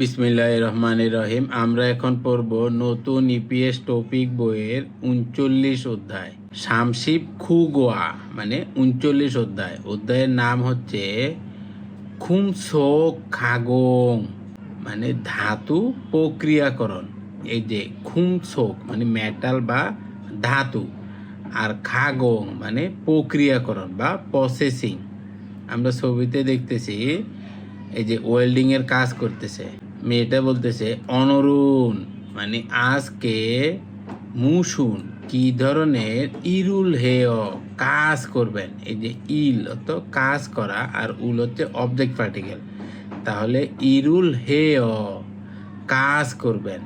বিসমিল্লাহ রহমান রহিম আমরা এখন পড়ব নতুন ইপিএস টপিক বইয়ের উনচল্লিশ অধ্যায়। শামশিব খুগোয়া মানে উনচল্লিশ অধ্যায়। অধ্যায়ের নাম হচ্ছে খুমসোক খাগং মানে ধাতু প্রক্রিয়াকরণ। এই যে খুমসোক মানে মেটাল বা ধাতু। আর খাগং মানে প্রক্রিয়াকরণ বা প্রসেসিং আমরা ছবিতে দেখতেছি, এই যে ওয়েল্ডিংয়ের কাজ করতেছে। মেয়েটা বলতেছে, অনরুণ মানে আজকে মুসুন কি ধরনের ইরুল হেয় কাজ করবেন? এই যে ইল অত কাজ করা আর উল হচ্ছে অবজেক্ট পার্টিকেল। তাহলে ইরুল হেয় কাজ করবেন।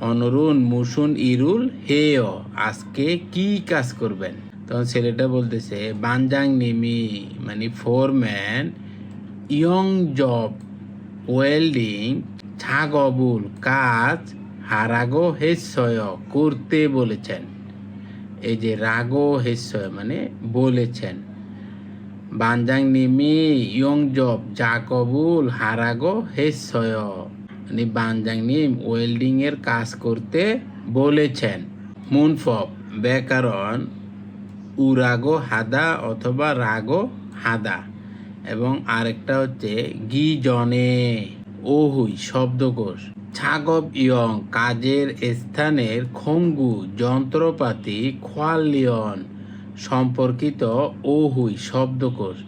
অনরুণ, মুসুন, ইরুল হেয় আজকে কি কাজ করবেন? তখন ছেলেটা বলতেছে বানজাং নিমি মানে ফোরম্যান, ইয়ং জব, ওয়েল্ডিং ছাগবুল কাজ হারাগো হেসয় করতে বলেছেন। এই যে রাগো হেসয় মানে বলেছেন। বানজাং নিমি ইয়ং জব যা কবুল হারাগো হেসয় মানে বানজাং নিম ওয়েল্ডিং এর কাজ করতে বলেছেন। মুনফব, ব্যাকরণ, উরাগো হাদা অথবা রাগো হাদা। এবং আরেকটা হচ্ছে গি জনে ওহুই শব্দকোষ। ছাগব ইয়ং কাজের স্থানের খঙ্গু যন্ত্রপাতি খোয়ালিয়ন সম্পর্কিত ওহুই শব্দকোষ।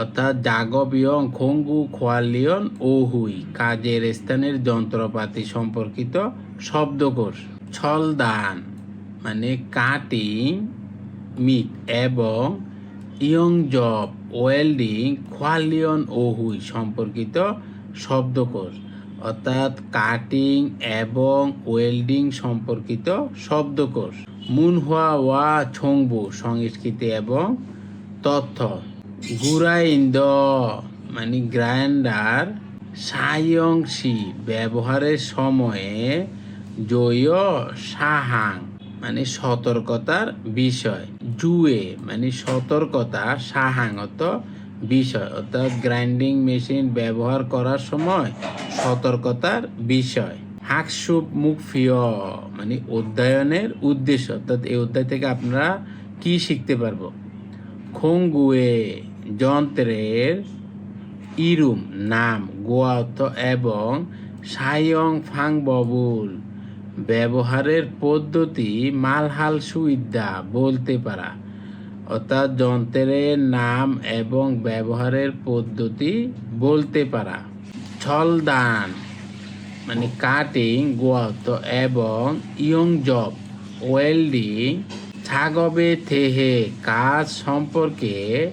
অর্থাৎ জাগব ইয়ং খঙ্গু খোয়ালিয়ন ওহুই কাজের স্থানের যন্ত্রপাতি সম্পর্কিত শব্দকোষ। ছলদান মানে কাটিং, মিট এবং ইয়ং জব ওয়েল্ডিং, খোয়ালিয়ন, ওহুই সম্পর্কিত শব্দকোষ। অর্থাৎ কাটিং এবং ওয়েল্ডিং সম্পর্কিত শব্দকোষ। মুনহুয়া ওয়া ছংবু, সংস্কৃতি এবং তথ্য। গুরাইন্দ মানে গ্রাইন্ডার, সায়ংশী, ব্যবহারের সময়ে জয় সাহাং মানে সতর্কতার বিষয়। জুয়ে মানে সতর্কতা সাহাঙত বিষয়, অর্থাৎ গ্রাইন্ডিং মেশিন ব্যবহার করার সময় সতর্কতার বিষয়। হাকসুপ মুখফিয় মানে অধ্যয়নের উদ্দেশ্য, অর্থাৎ এই অধ্যায় থেকে আপনারা কি শিখতে পারব? খোঙ্গুয়ে যন্ত্রের ইরুম নাম গোয়াত এবং সায়ং ফাং ববুল ব্যবহারের পদ্ধতি মালহাল সুইদ্যা বলতে পারা। অর্থাৎ যন্ত্রের নাম এবং ব্যবহারের পদ্ধতি বলতে পারা। ছলদান মানে কাটিং গোয়াত এবং ইয়ং জব, ওয়েল্ডিং, ছাগবে থেহে, কাজ সম্পর্কে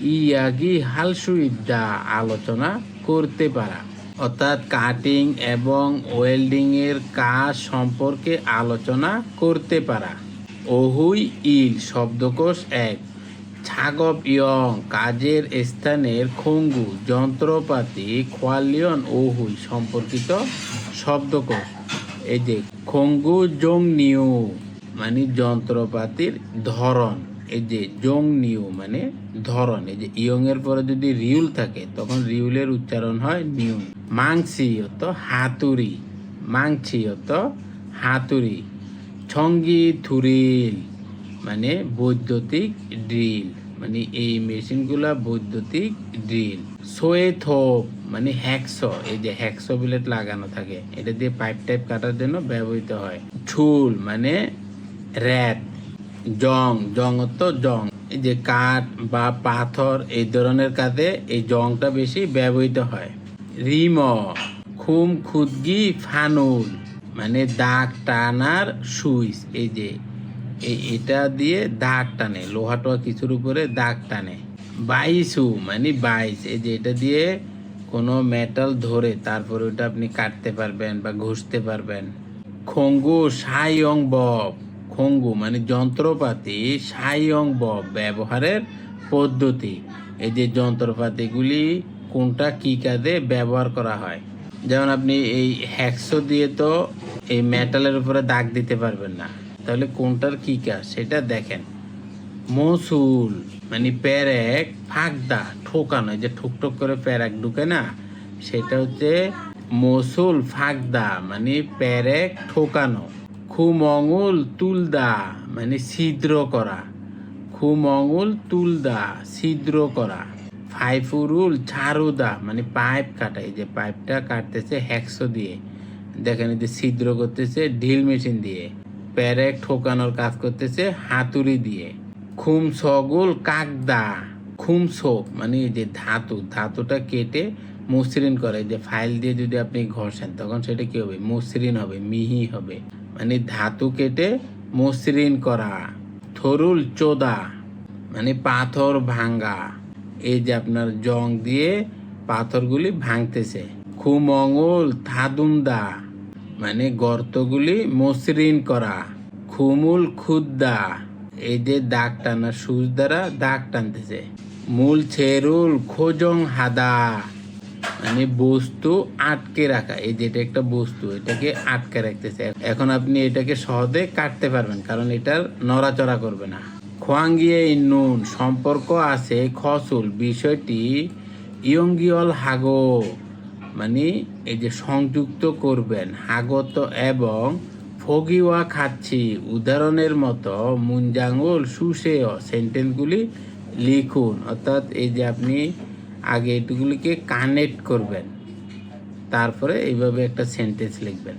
ইয়াগি হালসুইদ্যা আলোচনা করতে পারা। অর্থাৎ কাটিং এবং ওয়েল্ডিংয়ের কাজ সম্পর্কে আলোচনা করতে পারা। ওহুই ইল শব্দকোষ এক। ছাগব ইয়ং কাজের স্থানের খঙ্গু, যন্ত্রপাতি, খোয়ালিয়ন ওহুই সম্পর্কিত শব্দকোষ। এই যে খঙ্গু জং নিউ মানে যন্ত্রপাতির ধরন। এই যে জং নিউ মানে ধরন। এই যে ইয়ং এর পরে যদি রিউল থাকে, তখন রিউলের উচ্চারণ হয় নিউ। মাংসি অত হাতুড়ি। মাংছি অত হাতুড়ি। ছঙ্গি থুরিল মানে বৈদ্যুতিক ড্রিল মানে এই মেশিনগুলা বৈদ্যুতিক ড্রিল। সোয়ে থোপ মানে হ্যাকসো, এই যে হ্যাকসো বিলেট লাগানো থাকে, এটা দিয়ে পাইপ টাইপ কাটার জন্য ব্যবহৃত হয়। ঝুল মানে র্যাট জং জং তো জং, এই যে কাঠ বা পাথর, এই ধরনের কাজে এই জংটা বেশি ব্যবহৃত হয়। রিম, খুম, খুদগি, ফানুল। মানে দাগ টানার সুইচ, এই যে এটা দিয়ে দাগ টানে, লোহা টোহা কিছুর উপরে দাগ টানে। বাইসু মানে বাইস এই যে এটা দিয়ে কোনো মেটাল ধরে তারপরে ওটা আপনি কাটতে পারবেন বা ঘষতে পারবেন। খঙ্গু, সাইয়ং বব, খঙ্গু মানে যন্ত্রপাতি, সাইয়ং বব ব্যবহারের পদ্ধতি। এই যে যন্ত্রপাতিগুলি কোনটা কী কাজে ব্যবহার করা হয়? যেমন আপনি এই হ্যাকসো দিয়ে তো এই মেটালের উপরে দাগ দিতে পারবেন না। তাহলে কোনটার কি কাজ? সেটা দেখেন। মসুল মানে প্যারেক ফাঁকদা ঠোকানো যে ঠুক ঠুক করে প্যারেক ঢুকে না, সেটা হচ্ছে মসুল, ফাঁকদা মানে প্যারেক ঠোকানো খুমঙ্গুল তুলদা মানে ছিদ্র করা। খুমঙ্গুল তুলদা, ছিদ্র করা। ফাইফুরুল ছাড়ুদা মানে পাইপ কাটা, এই যে পাইপটা কাটতেছে হ্যাকসো দিয়ে। দেখেন এই যে ছিদ্র করতেছে ঢিল মেশিন দিয়ে। প্যারেক ঠোকানোর কাজ করতেছে হাতুড়ি দিয়ে। খুম সগুল কাকদা খুম সোপ মানে এই যে ধাতু, ধাতুটা কেটে মসৃণ করে। যে ফাইল দিয়ে যদি আপনি ঘষেন, তখন সেটা কি হবে? মসৃণ হবে, মিহি হবে। মানে ধাতু কেটে মসৃণ করা। থরুল চোদা মানে পাথর ভাঙ্গা। এই যে আপনার জং দিয়ে পাথরগুলি ভাঙতেছে। খুমঙ্গল থাদুমদা মানে গর্তগুলি মসৃণ করা। খুমুল খুদ্দা, এই যে দাগ টানা সুচ দ্বারা দাগ টানতেছে। মূল ছেরুল খোজং হাদা মানে বস্তু আটকে রাখা। এই যেটা একটা বস্তু, এটাকে আটকে রাখতেছে। এখন আপনি এটাকে সহজে কাটতে পারবেন, কারণ এটার নড়াচড়া করবে না। খোয়াঙ্গিয়ে নুন সম্পর্ক আছে খসুল, বিষয়টি ইয়ঙ্গিয়ল হাগো মানে এই যে সংযুক্ত করবেন হাগত এবং ফগিওয়া খাচ্ছি, উদাহরণের মতো মুঞ্জাঙ্গুল সুসেয় সেন্টেন্সগুলি লিখুন, অর্থাৎ এই যে আপনি আগে এটুগুলিকে কানেক্ট করবেন, তারপরে এইভাবে একটা সেন্টেন্স লিখবেন।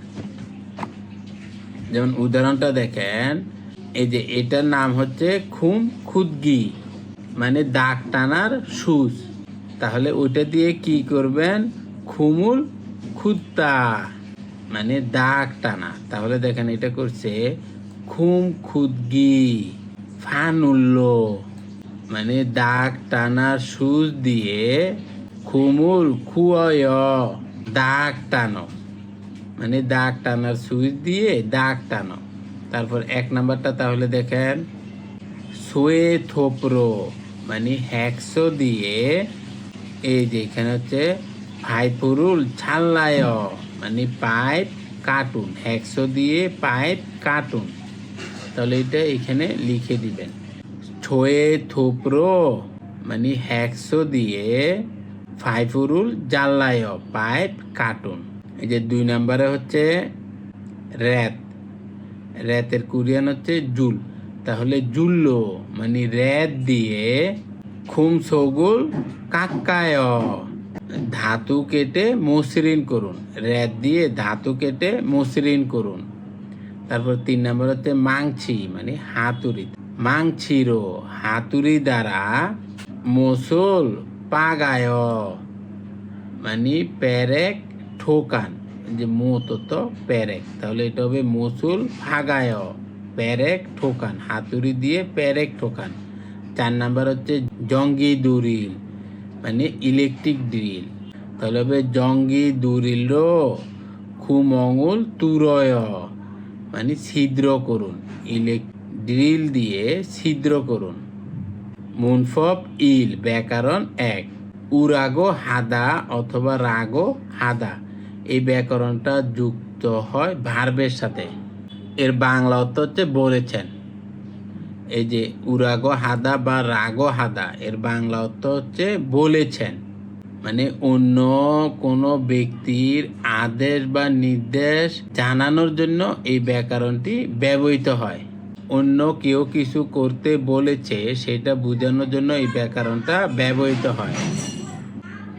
যেমন উদাহরণটা দেখেন এই যে এটার নাম হচ্ছে খুম খুদগি মানে দাগ টানার সুচ। তাহলে ওইটা দিয়ে কি করবেন? খুমুল খুদ্দা মানে দাগ টানা। তাহলে দেখেন এটা করছে খুম খুদগি, ফানুল্ল মানে দাগ টানার সুচ দিয়ে খুমুল খুয় দাগ টানো। মানে দাগ টানার সুইচ দিয়ে দাগ টানো। তারপর এক নাম্বারটা তাহলে দেখেন। সোয়ে থোপরো মানে হ্যাকসো দিয়ে এই যে এখানে হচ্ছে ফাইপুরুল ছাল্লায় মানে পাইপ কার্টুন, হ্যাকসো দিয়ে পাইপ কার্টুন। তাহলে এটা এখানে লিখে দিবেন। ছোয়ে থোপরো মানে হ্যাকসো দিয়ে ফাইফুরুল জাল্লায় পাইপ কার্টুন। এই যে দুই নম্বরে হচ্ছে র্যাত। র্যাতের কোরিয়ান হচ্ছে জুল। তাহলে জুল্লো মানে র্যাত দিয়ে খুম সগুল কাকায় ধাতু কেটে মসৃণ করুন। র্যাত দিয়ে ধাতু কেটে মসৃণ করুন। তারপর তিন নম্বর হচ্ছে মাংছি মানে হাতুড়ি। মাংছিরো, হাতুড়ি দ্বারা মসল পাগায়। মানে প্যারেক ঠোকান। যে মতো তো প্যারেক তাহলে এটা হবে মসুল ফাগায় প্যারেক ঠোকান, হাতুড়ি দিয়ে প্যারেক ঠোকান। চার নাম্বার হচ্ছে জঙ্গি দুরিল মানে ইলেকট্রিক ড্রিল। তাহলে হবে জঙ্গি দুরিল রো খুমঙ্গুল তুরয় মানে ছিদ্র করুন। ইলেক, ড্রিল দিয়ে ছিদ্র করুন। মুনফব ইল, ব্যাকরণ এক। উরাগো হাদা অথবা রাগো হাদা। এই ব্যাকরণটা যুক্ত হয় ভার্বের সাথে। এর বাংলা অর্থ হচ্ছে বলেছেন। এই যে উরাগো হাদা বা রাগো হাদা, এর বাংলা অর্থ হচ্ছে বলেছেন। মানে অন্য কোনো ব্যক্তির আদেশ বা নির্দেশ জানানোর জন্য এই ব্যাকরণটি ব্যবহৃত হয়। অন্য কেউ কিছু করতে বলেছে, সেটা বোঝানোর জন্য এই ব্যাকরণটা ব্যবহৃত হয়।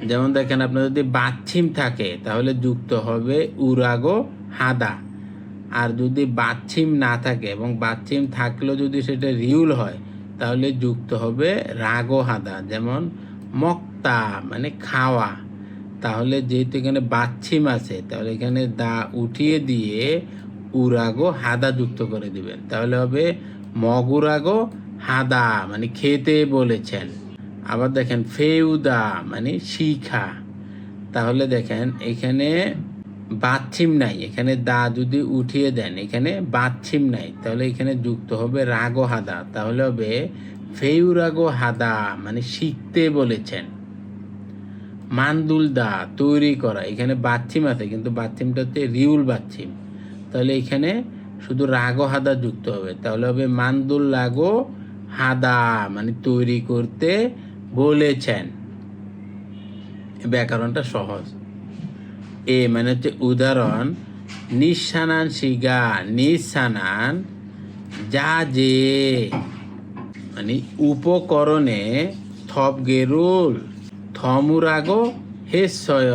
যেমন দেখেন, আপনার যদি বাচ্ছিম থাকে, তাহলে যুক্ত হবে উরাগো হাদা। আর যদি বাচ্ছিম না থাকে এবং বাচ্ছিম থাকলেও যদি সেটা রিউল হয়, তাহলে যুক্ত হবে রাগো হাদা, যেমন মক্তা মানে খাওয়া। তাহলে যেহেতু এখানে বাচ্ছিম আছে, তাহলে এখানে দা উঠিয়ে দিয়ে উরাগো হাদা যুক্ত করে দিবেন। তাহলে হবে মগুরাগো হাদা মানে খেতে বলেছেন। আবার দেখেন ফেউদা মানে শিখা। তাহলে দেখেন এখানে বাচ্ছিম নাই, এখানে দা যদি উঠিয়ে দেন, এখানে বাচ্ছিম নাই, তাহলে এখানে যুক্ত হবে রাগো হাদা তাহলে হবে ফেউরাগো হাদা মানে শিখতে বলেছেন। মান্দুল দা তৈরি করা, এখানে বাচ্ছিম আছে, কিন্তু বাচ্ছিমটা হচ্ছে রিউল বাচ্ছিম তাহলে এখানে শুধু রাগো হাদা যুক্ত হবে, তাহলে হবে মান্দুল লাগো হাদা মানে তৈরি করতে বলেছেন। ব্যাকরণটা সহজ। এ মানে হচ্ছে উদাহরণ, নিঃসানান শিগা, নিঃসানান যা যে মানে উপকরণে থপ গেরুল, থমুরাগো হেসয়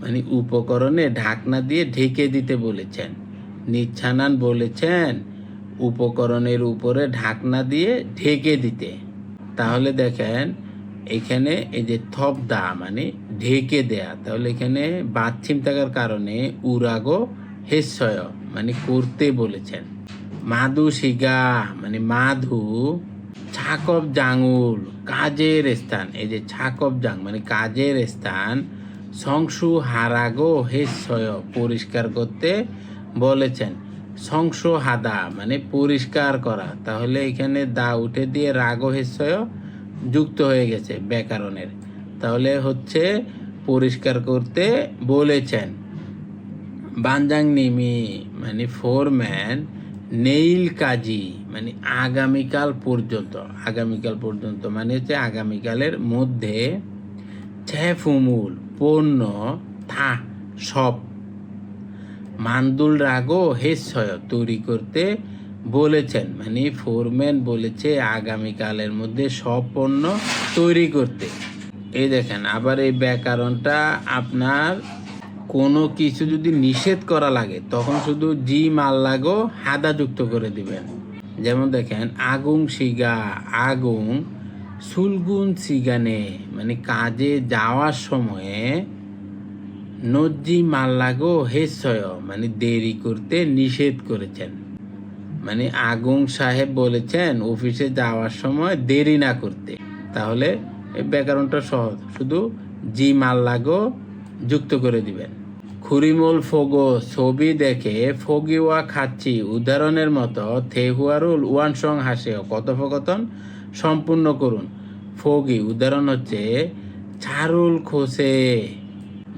মানে উপকরণে ঢাকনা দিয়ে ঢেকে দিতে বলেছেন। নিচ্ছানান বলেছেন, উপকরণের উপরে ঢাকনা দিয়ে ঢেকে দিতে। তাহলে দেখেন, এখানে এই যে থপদা মানে ঢেকে দেয়া, তাহলে এখানে বাচ্ছিম থাকার কারণে উরাগো হেসয় মানে করতে বলেছেন। মাধু শিগা মানে মাধু, ছাকব জাঙ্গুল কাজের স্থান, এই যে ছাকব জাং মানে কাজের স্থান সংসু হারাগো হেসয় পরিষ্কার করতে বলেছেন। সংস হাদা মানে পরিষ্কার করা। তাহলে এখানে দা উঠে দিয়ে রাগ হেসয় যুক্ত হয়ে গেছে ব্যাকরণের। তাহলে হচ্ছে পরিষ্কার করতে বলেছেন। বানজাং নিমি মানে ফোরম্যান, নেইল কাজী মানে আগামীকাল পর্যন্ত আগামীকাল পর্যন্ত মানে হচ্ছে আগামীকালের মধ্যে ছ্যাফুমুল পণ্য, থা, সব মান্দুল রাগও হেসয় তৈরি করতে বলেছেন। মানে ফোরম্যান বলেছে আগামীকালের মধ্যে সব পণ্য তৈরি করতে। এই দেখেন, আবার এই ব্যাকরণটা আপনার কোনো কিছু যদি নিষেধ করা লাগে, তখন শুধু জি মাল লাগো হাদা যুক্ত করে দিবেন। যেমন দেখেন, আগুন সিগা, আগুন সুলগুন সিগানে মানে কাজে যাওয়ার সময়ে নজ্জি মাল্লাগো হেসয় মানে দেরি করতে নিষেধ করেছেন। মানে আগুন সাহেব বলেছেন, অফিসে যাওয়ার সময় দেরি না করতে। তাহলে ব্যাকরণটা সহজ, শুধু জি মাল্লাগো যুক্ত করে দিবেন। খুরিমুল ফোগো ছবি দেখে ফগিওয়া খাচ্ছি, উদাহরণের মতো থেহুয়ারুল ওয়ান সং হাসেও কথোপকথন সম্পূর্ণ করুন। ফগি, উদাহরণ হচ্ছে ছারুল খোসে।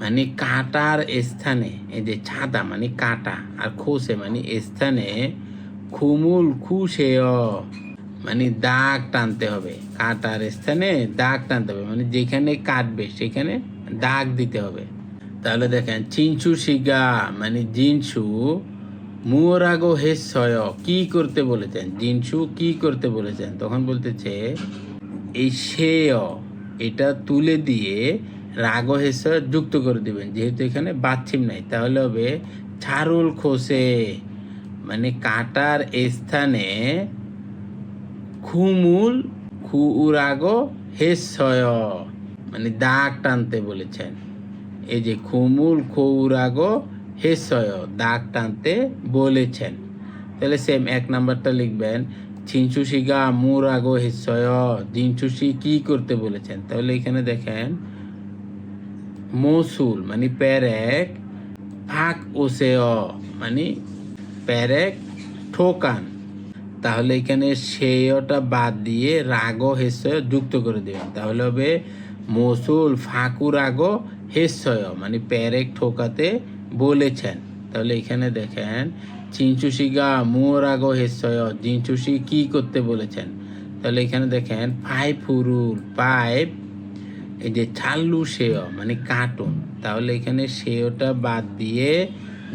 মানে কাটার স্থানে, এই যে ছাদা মানে কাটা, আর খোসে মানে স্থানে খুমুল খুশেয় মানে দাগ টানতে হবে। কাটার স্থানে দাগ টানতে হবে মানে যেখানে কাটবে সেখানে দাগ দিতে হবে। তাহলে দেখেন চিনছু শিগা মানে জিনসু মুরাগো হেসয়, কি করতে বলেছেন? জিনসু কি করতে বলেছেন? তখন বলতেছে, এই সেয় এটা তুলে দিয়ে রাগ হেসয় যুক্ত করে দিবেন। যেহেতু এখানে বাচ্ছিম নাই, তাহলে হবে ছারুল খোসে। মানে কাটার স্থানে খুমুল খুরাগো হেসয় মানে দাগ টানতে বলেছেন। এই যে খুমুল খৌরাগো হেসয় দাগ টানতে বলেছেন। তাহলে সেম এক নাম্বারটা লিখবেন ছিনচুসিগা মুরাগো হেসয় জিনচুসি কি করতে বলেছেন? তাহলে এখানে দেখেন মৌসুল মানে প্যারেক ফাঁক ওসেয় মানে প্যারেক ঠোকান। তাহলে এখানে সেয়টা বাদ দিয়ে রাগ হেসয় যুক্ত করে দেবেন। তাহলে হবে মসুল, ফাঁকু রাগ হেসয় মানে প্যারেক ঠোকাতে বলেছেন। তাহলে এখানে দেখেন চিনচুসিগা মু রাগ হেসয় জিনচুসি কি করতে বলেছেন? তাহলে এখানে দেখেন পাইপ ফুরুল পাইপ এই যে ছাল্লু সেয় মানে কার্টুন তাহলে এখানে সেয়টা বাদ দিয়ে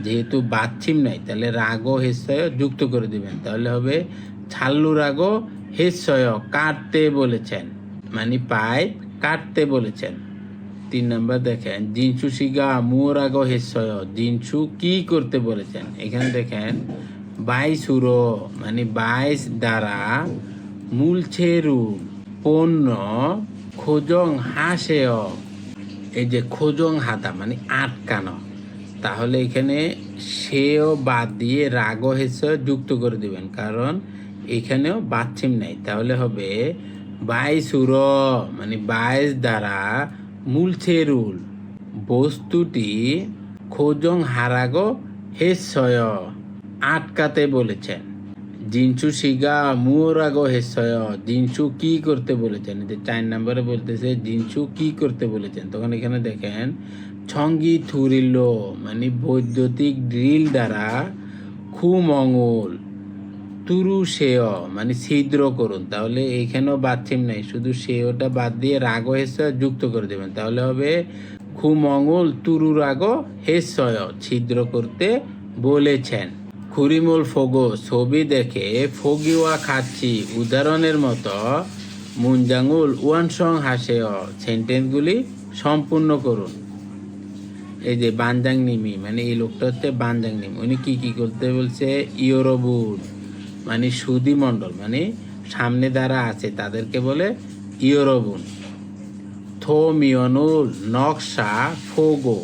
যেহেতু বাচ্ছিম নাই, তাহলে রাগ হেসয় যুক্ত করে দিবেন। তাহলে হবে ছাল্লু রাগ হেসয় কাটতে বলেছেন মানে পাইপ কাটতে বলেছেন। তিন নম্বর দেখেন, জিনসু সিগা মুরাগ হেসয় জিনসু কি করতে বলেছেন? এখানে দেখেন, বাইসুরো মানে বাইশ দ্বারা মূলছেরু পণ্য খোজং হাসেয়। এই যে খোজং হাতা মানে আটকানো। তাহলে এখানে সেও বাদ দিয়ে রাগ হেসে যুক্ত করে দিবেন, কারণ এখানেও বাচ্ছিম নাই। তাহলে হবে বাইসুর মানে বাইশ দ্বারা মূলছেরুল বস্তুটি খোজং হারাগ হেসয়, আটকাতে বলেছেন। জিনসু সিগা মুরাগো হেসয়। জিনসু কি করতে বলেছেন? যে চার নম্বরে বলতেছে, জিনসু কি করতে বলেছেন? তখন এখানে দেখেন, ছঙ্গি থুরিল মানে বৈদ্যুতিক ড্রিল দ্বারা খুমঙ্গল তুরু সেয় মানে ছিদ্র করুন। তাহলে এখানেও বাচ্ছিম নাই, শুধু সেয়টা বাদ দিয়ে রাগ হেসে যুক্ত করে দেবেন। তাহলে হবে খুমঙ্গল তুরুরাগ হেসয়, ছিদ্র করতে বলেছেন। খুরিমুল ফোগো ছবি দেখে ফগিওয়া খাচ্ছি। উদাহরণের মতো মুনজাঙ্গুল ওয়ানসং হাসেয় সেন্টেন্সগুলি সম্পূর্ণ করুন। এই যে বানজাং নিমি মানে এই লোকটা হচ্ছে বানজাং নিমি উনি কী কী করতে বলছে? ইয়োরবুল মানে সুদি মণ্ডল মানে সামনে যারা আছে তাদেরকে বলে ইয়োরবুন। থোমিয়নুল নকশা ফোগো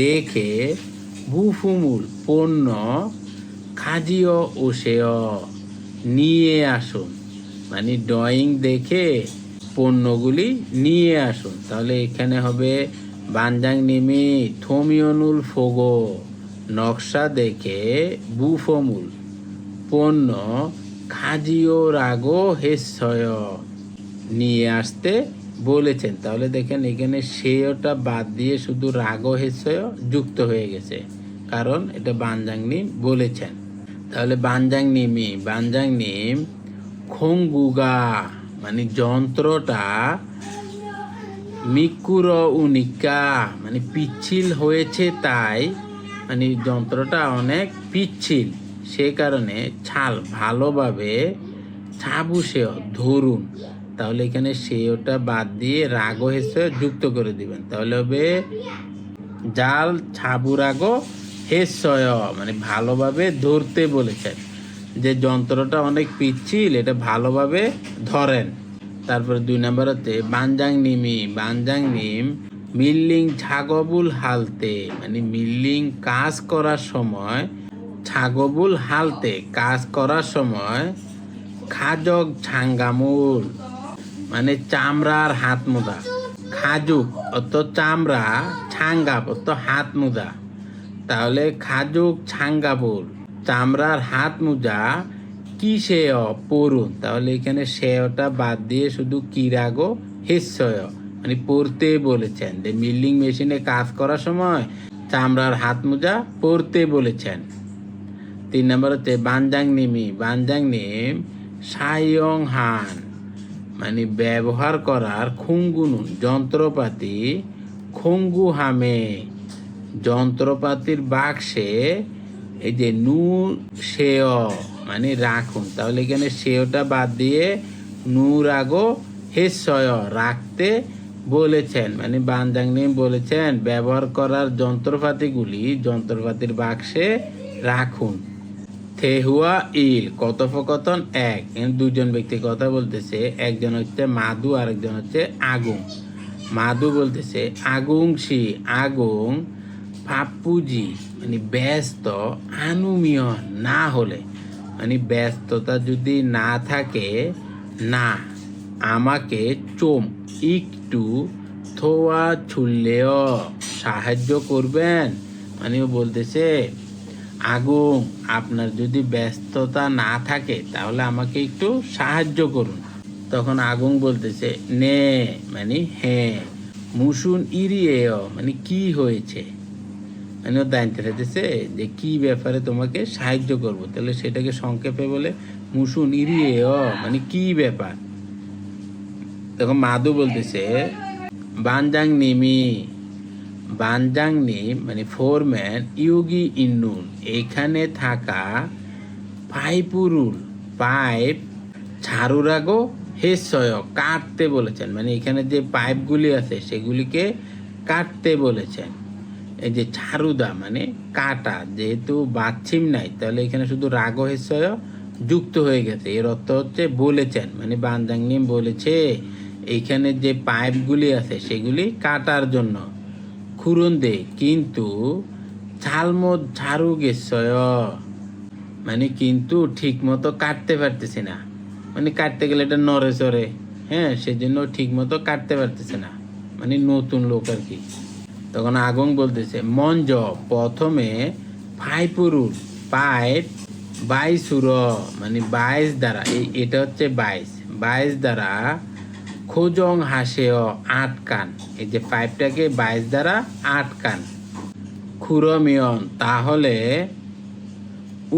দেখে বুফুমুল পণ্য খাজিও ওসেয় নিয়ে আসুন। মানে ড্রয়িং দেখে পণ্যগুলি নিয়ে আসুন। তাহলে এখানে হবে বানজাং নিমি থোমিয়নুল ফোগো। নকশা দেখে বুফমুল। পণ্য খাজিও রাগো হেসয়। নিয়ে আসতে বলেছেন। তাহলে দেখেন এখানে সেয়টা বাদ দিয়ে শুধু রাগো হেসয় যুক্ত হয়ে গেছে। কারণ এটা বানজাং নিম বলেছেন। তাহলে বানজাং নিমি বানজাং নিম খোঙ্গুগা মানে যন্ত্রটা মিকুর উনিকা মানে পিচ্ছিল হয়েছে তাই মানে যন্ত্রটা অনেক পিচ্ছিল। সে কারণে ছাল ভালোভাবে ছাবুসে ধরুন। তাহলে এখানে সে ওটা বাদ দিয়ে রাগো হেসে যুক্ত করে দিবেন। তাহলে হবে জাল ছাবুরাগো হেসয় মানে ভালোভাবে ধরতে বলেছেন। যে যন্ত্রটা অনেক পিচ্ছিল, এটা ভালোভাবে ধরেন। তারপরে দুই নম্বর হচ্ছে বানজাং নিমি বানজাং নিম, মিল্লিং ছাগবুল হালতে মানে মিল্লিং কাজ করার সময়, ছাগবুল হালতে কাজ করার সময়, খাজক ছাঙ্গামুল মানে চামড়ার হাত মোজা খাজুক অত চামড়া ছাঙ্গাপ অত হাত মোজা তাহলে খাজুক ছাঙ্গাপুর চামড়ার হাত মোজা, কি সে পড়ুন তাহলে এখানে সেওটা বাদ দিয়ে শুধু কিরাগো হেসয় মানে পড়তে বলেছেন। যে মিল্লিং মেশিনে কাজ করার সময় চামড়ার হাত মোজা পরতে বলেছেন। তিন নম্বর হচ্ছে বানজাং নিমি। বানজাং নিম সায়ং হান। মানে ব্যবহার করার খুঙ্গুনুন যন্ত্রপাতি খুঙ্গু হামে। যন্ত্রপাতির বাক্সে এই যে নু সেয় মানে রাখুন। তাহলে এখানে সেয়টা বাদ দিয়ে নূর আগো হেসয় রাখতে বলেছেন। মানে বানজাংনি বলেছেন, ব্যবহার করার যন্ত্রপাতিগুলি যন্ত্রপাতির বাক্সে রাখুন। থেহুয়া ইল, কথোপকথন এক। দুজন ব্যক্তি কথা বলতেছে, একজন হচ্ছে মাদু, আরেকজন হচ্ছে আগুং। মাদু বলতেছে, আগুং সি, আগুং পাপ্পুজি মানে ব্যস্ত, আনুমীয় না হলে। মানে ব্যস্ততা যদি না থাকে, না, আমাকে চোম, একটু থোয়া ছুললেও সাহায্য করবেন। মানে বলতেছে, আগুন, আপনার যদি ব্যস্ততা না থাকে, তাহলে আমাকে একটু সাহায্য করুন। তখন আগুন বলতেছে, নে। মানে হ্যাঁ। মুসুন ইরিয়েও মানে কি হয়েছে? মানে দায়িত্ব রেখেছে যে কি ব্যাপারে তোমাকে সাহায্য করব। তাহলে সেটাকে সংক্ষেপে বলে, মুসুন ইরিয়েও মানে কি ব্যাপার? তখন মাদু বলতেছে, বানজাং নিমি, বানজাং নিম মানে ফোরম্যান, ইউগি ইন্নুন, এখানে থাকা পাইপুরুল পাইপ ঝাড়ুরাগো হেসয় কাটতে বলেছেন। মানে এখানে যে পাইপগুলি আছে, সেগুলিকে কাটতে বলেছেন। এই যে ঝাড়ুদা মানে কাটা, যেহেতু বাচ্ছিম নাই, তাহলে এখানে শুধু রাগ হেসয় যুক্ত হয়ে গেছে। এর অর্থ হচ্ছে বলেছেন মানে বানজাং নিম বলেছে, এইখানে যে পাইপগুলি আছে, সেগুলি কাটার জন্য খুরুন দে, কিন্তু ঝালমদ ঝাড়ু গেছয় মানে কিন্তু ঠিক মতো কাটতে পারতেছি না। মানে কাটতে গেলে এটা নড়ে চড়ে হ্যাঁ সেজন্য ঠিক মতো কাটতে পারতেছে না। মানে নতুন লোক আর কি। তখন আগুন বলতেছে মঞ্জ প্রথমে ফাইপুরুল পাইপ বাইশুর মানে বাইশ দ্বারা, এই এটা হচ্ছে বাইশ বাইশ দ্বারা খোজং হাসেও আটকান এই যে পাইপটাকে বাইশ দ্বারা আটকান খুরমিয়ন, তাহলে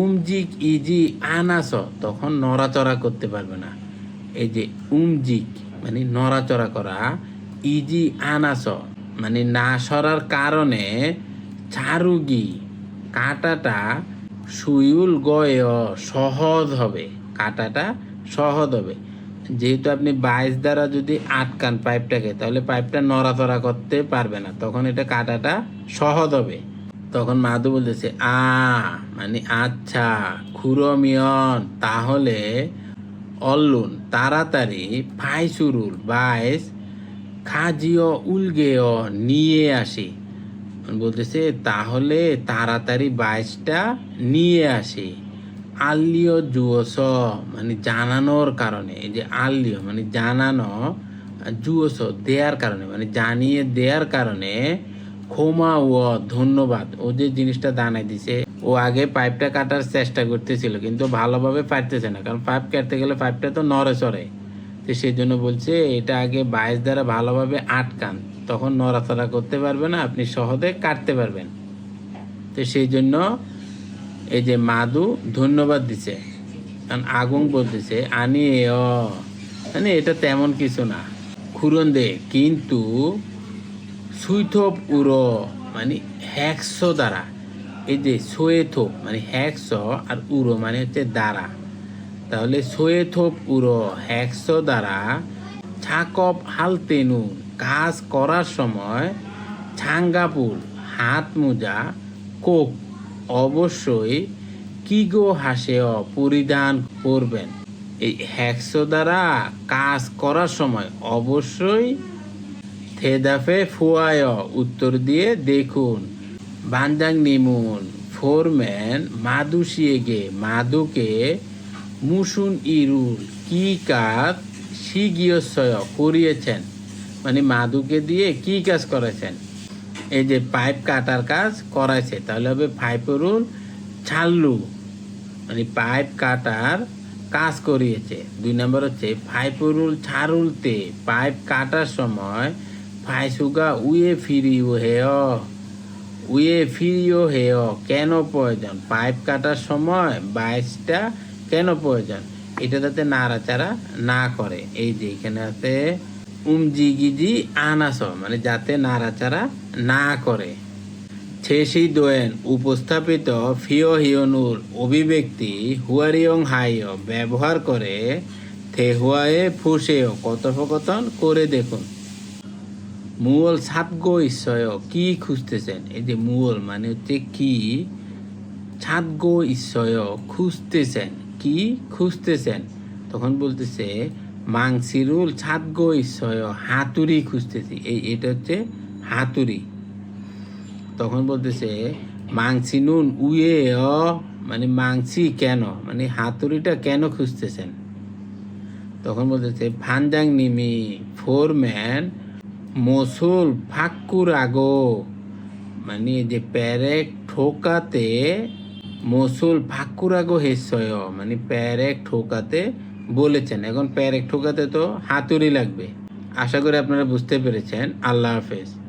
উমজিক ইজি আনাস, তখন নড়াচড়া করতে পারবে না, এই যে উমজিক মানে নড়াচড়া করা, ইজি আনাস মানে না সরার কারণে চারুগি কাঁটাটা সুইউল গয় সহজ হবে, কাঁটাটা সহজ হবে। যেহেতু আপনি বাইশ দ্বারা যদি আটকান পাইপটাকে, তাহলে পাইপটা নড়াচড়া করতে পারবে না, তখন এটা কাঁটাটা সহজ হবে। তখন মাধু বলতেছে, আ মানে আচ্ছা খুরমিয়ন, তাহলে অল্লুন, তাড়াতাড়ি ফাইসুরুল বাইশ খাজিও উলগেও নিয়ে আসি। বলতেছে, তাহলে তাড়াতাড়ি বাইশটা নিয়ে আসি। আল্লিও জুয়স মানে জানানোর কারণে, এই যে আল্লিও মানে জানানো, জুয়স দেওয়ার কারণে মানে জানিয়ে দেওয়ার কারণে ক্ষমা ও ধন্যবাদ, ও যে জিনিসটা দানাই দিছে, ও আগে পাইপটা কাটার চেষ্টা করতেছিল, কিন্তু ভালোভাবে পারতেছে না, কারণ পাইপ কাটতে গেলে পাইপটা তো নড়ে চড়ে। তো সেই জন্য বলছে, এটা আগে বাইশ দ্বারা ভালোভাবে আটকান। তখন নড়াচড়া করতে পারবে না, আপনি সহজে কাটতে পারবেন। তো সেই জন্য এই যে মাদু ধন্যবাদ দিছে। কারণ আগুন বলতেছে, আনি অ। মানে এটা তেমন কিছু না। খুরন দে, কিন্তু সুইথপ উড়ো। মানে হ্যাকশো দ্বারা। এই যে সোয়েথোপ মানে হ্যাকশো আর উড়ো মানে হচ্ছে দ্বারা। তাহলে সোয়েথোপ উড়ো হ্যাকশো দ্বারা ছাকপ হালতেনু কাজ করার সময় ছাঙ্গাপুর হাত মোজা কোক অবশ্যই কিগো হাসেও পরিধান করবেন। এই হ্যাকশো দ্বারা কাজ করার সময় অবশ্যই থেদাফে ফুয়ায় উত্তর দিয়ে দেখুন। বান্দাং নিমুন ফোরম্যান মাদু শিয়েগে মাদুকে মুসুন ইরুল কি কাজ শিগিয়সয় করিয়েছেন? মানে মাদুকে দিয়ে কি কাজ করেছেন? এই যে পাইপ কাটার কাজ করাইছে, তাহলে হবে পাইপরুল ছাল্লু। মানে পাইপ কাটার কাজ করিয়েছে। দুই নম্বর হচ্ছে ফাইপরুল ছাড়ুলতে, পাইপ কাটার সময় ফাইসুগা উয়ে ফিরিও হেয়। উয়ে ফিরিও হেয়, কেন প্রয়োজন? পাইপ কাটার সময় বাইশটা কেন প্রয়োজন এটা যাতে নাড়াচাড়া না করে। এই যে এখানে আছে উমজি গিজি আনাস মানে যাতে নাড়াচাড়া না করে। ছেসি দোয়েন, উপস্থাপিত ফিও হিয়নুর অভিব্যক্তি হুয়ারিয়ং হাইয়, ব্যবহার করে থেহুয়ায়ে ফুসেও কথোপকথন করে দেখুন। মুয়ল সাতগো ঈশ্বয় কি খুঁজতেছেন? এই যে মুয়ল মানে হচ্ছে কি? সাতগো ঈশ্বয় খুঁজতেছেন। কি খুঁজতেছেন? তখন বলতেছে, মাংসিরুল ছাদগো ঈশ্বয় হাতুড়ি খুঁজতেছি। এই, এটা হচ্ছে হাতুড়ি। তখন বলতেছে মাংসি নুন উয়ে অ মানে মাংসি কেন? মানে হাতুড়িটা কেন খুঁজতেছেন? তখন বলতেছে ফানজাং নিমি ফোরম্যান মসুল ফাক্কুর আগো মানে যে প্যারেক ঠোকাতে মসুল ভাকুরা গো হেসয় মানে প্যারেক ঠোকাতে বলেছেন। এখন প্যারেক ঠোকাতে তো হাতুড়ি লাগবে। আশা করি আপনারা বুঝতে পেরেছেন। আল্লাহ হাফেজ।